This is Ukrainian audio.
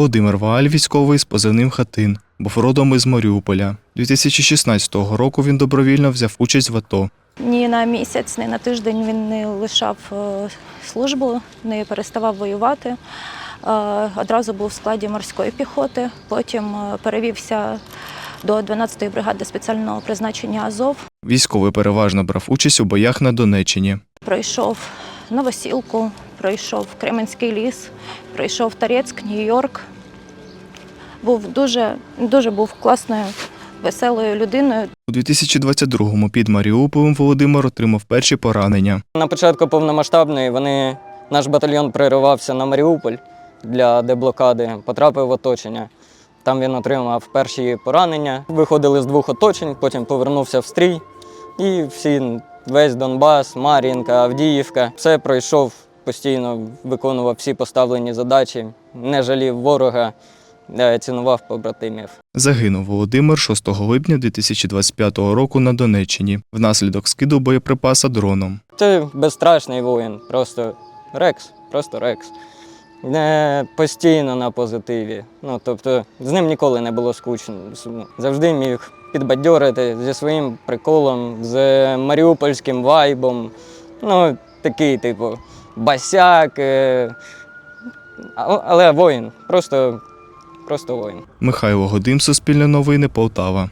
Володимир Вааль, військовий з позивним Хатин, був родом із Маріуполя. 2016 року він добровільно взяв участь в АТО. Ні на місяць, ні на тиждень він не лишав е, службу, не переставав воювати. Е, Одразу був в складі морської піхоти, потім е, перевівся до 12-ї бригади спеціального призначення Азов. Військовий переважно брав участь у боях на Донеччині. Пройшов Новосілку, пройшов Кременський ліс, пройшов Торецьк, Нью-Йорк. Був дуже, дуже був класною, веселою людиною. У 2022-му під Маріуполем Володимир отримав перші поранення. На початку повномасштабної вони, наш батальйон переривався на Маріуполь для деблокади, потрапив в оточення. Там він отримав перші поранення. Виходили з двох оточень, потім повернувся в стрій. І всі, весь Донбас, Мар'їнка, Авдіївка, все пройшов постійно, виконував всі поставлені задачі, не жалів ворога, е, цінував побратимів. Загинув Володимир 6 липня 2025 року на Донеччині внаслідок скиду боєприпаса дроном. Це безстрашний воїн, просто рекс, просто рекс. Не постійно на позитиві. Ну, тобто, з ним ніколи не було скучно. Завжди міг підбадьорити зі своїм приколом, з маріупольським вайбом. Ну, такий, типу, басяк. е, Але воїн, просто, просто воїн. Михайло Годим, Суспільне новини, Полтава.